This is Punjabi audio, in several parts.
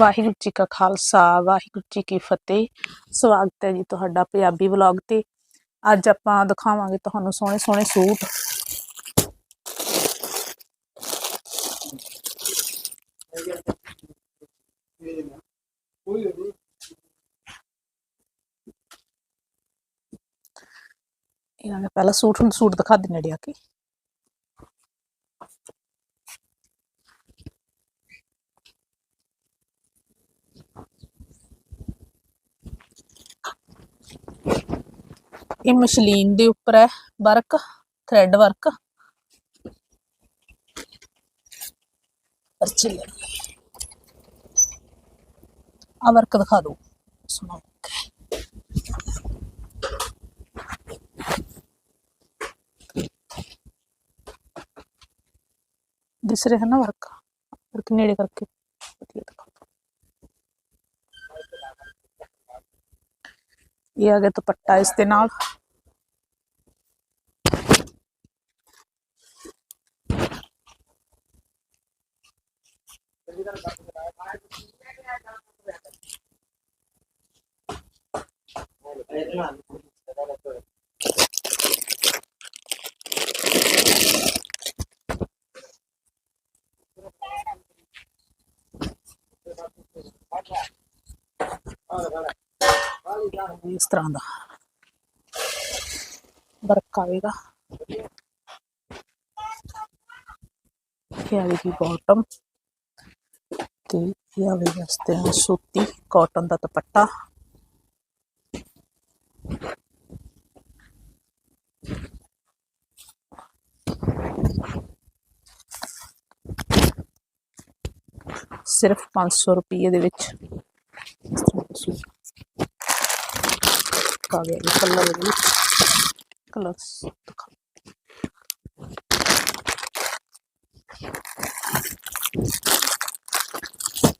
ਵਾਹਿਗੁਰੂ ਜੀ ਕਾ ਖਾਲਸਾ, ਵਾਹਿਗੁਰੂ ਜੀ ਕੀ ਫਤਿਹ। ਸਵਾਗਤ ਹੈ ਜੀ ਤੁਹਾਡਾ ਪੰਜਾਬੀ ਵਲੌਗ ਤੇ। ਅੱਜ ਆਪਾਂ ਦਿਖਾਵਾਂਗੇ ਤੁਹਾਨੂੰ ਸੋਹਣੇ ਸੋਹਣੇ ਸੂਟ। ਇਹਨਾਂ ਨੇ ਪਹਿਲਾਂ ਸੂਟ, ਹੁਣ ਸੂਟ ਦਿਖਾ ਦੇ ਨੇੜੇ ਕੇ। ਇਹ ਮਸ਼ਲੀਨ ਦੇ ਉੱਪਰ ਹੈ, ਵਰਕ ਥ੍ਰੈਡ ਵਰਕ ਪਰਚੀ ਲੈ ਆ ਵਰਕ ਦਿਖਾ ਦੋ ਸੁਣਾਓ। ਦਿਸ ਰਿਹਾ ਨਾ ਵਰਕ ਵਰਕ ਨੇੜੇ ਕਰਕੇ। ਵਧੀਆ ਦਿਖਾ ਇਹ ਆ ਗਿਆ ਦੁਪੱਟਾ ਇਸ ਦੇ ਨਾਲ ਇਸ ਤਰ੍ਹਾਂ ਦਾ। ਵਰਕ ਆਵੇਗਾ ਇਹ ਆਵੇਗੀ ਬਾਟਮ ਤੇ ਇਹ ਆਵੇਗਾ ਇਸ ਤੇ ਸੂਤੀ ਕਾਟਨ ਦਾ ਦੁਪੱਟਾ। ਸਿਰਫ 500 ਰੁਪਏ ਦੇ ਵਿੱਚ ਸੂਟ ਆ ਗਿਆ ਇਹ ਕਲਰ ਵੀ ਕਲਰਸ ਦਿਖਾ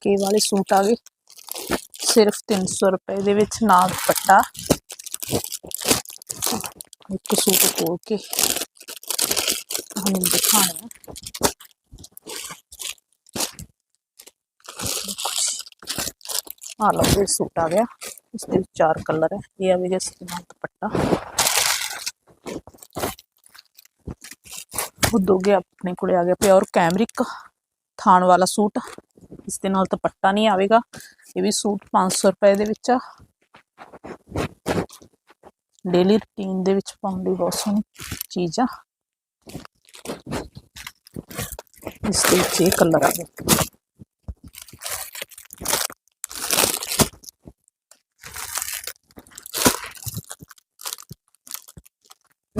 ਕੇ ਵਾਲੇ ਸੂਟ ਆ ਗਏ ਸਿਰਫ 300 ਰੁਪਏ ਦੇ ਵਿੱਚ ਨਾਲ ਦੁਪੱਟਾ ਇੱਕ ਸੂਟ ਖੋਲ ਕੇ ਤੁਹਾਨੂੰ ਦਿਖਾਣਾ ਹੈ ਆ ਲਓ ਇਹ ਸੂਟ ਆ ਗਿਆ ਇਸ ਦੇ ਵਿੱਚ ਚਾਰ ਕਲਰ ਹੈ। ਇਹ ਆ ਵੀ ਜਿਸ ਨਾਲ ਦੁਪੱਟਾ। ਉਹ ਦੋਗੇ ਆਪਣੇ ਕੋਲੇ ਥਾਣ ਵਾਲਾ ਸੂਟ। ਇਸ ਦੇ ਨਾਲ ਦੁਪੱਟਾ ਨਹੀਂ ਆਵੇਗਾ। ਇਹ ਵੀ ਸੂਟ 500 ਰੁਪਏ ਦੇ ਵਿੱਚ ਆ। ਡੇਲੀ ਰੁਟੀਨ ਦੇ ਵਿੱਚ ਪਾਉਣ ਲਈ ਬਹੁਤ ਸੋਹਣੀ ਚੀਜ਼ ਆ। ਇਸ ਦੇ ਵਿੱਚ ਇਹ ਕਲਰ ਆ। ਗਿਆ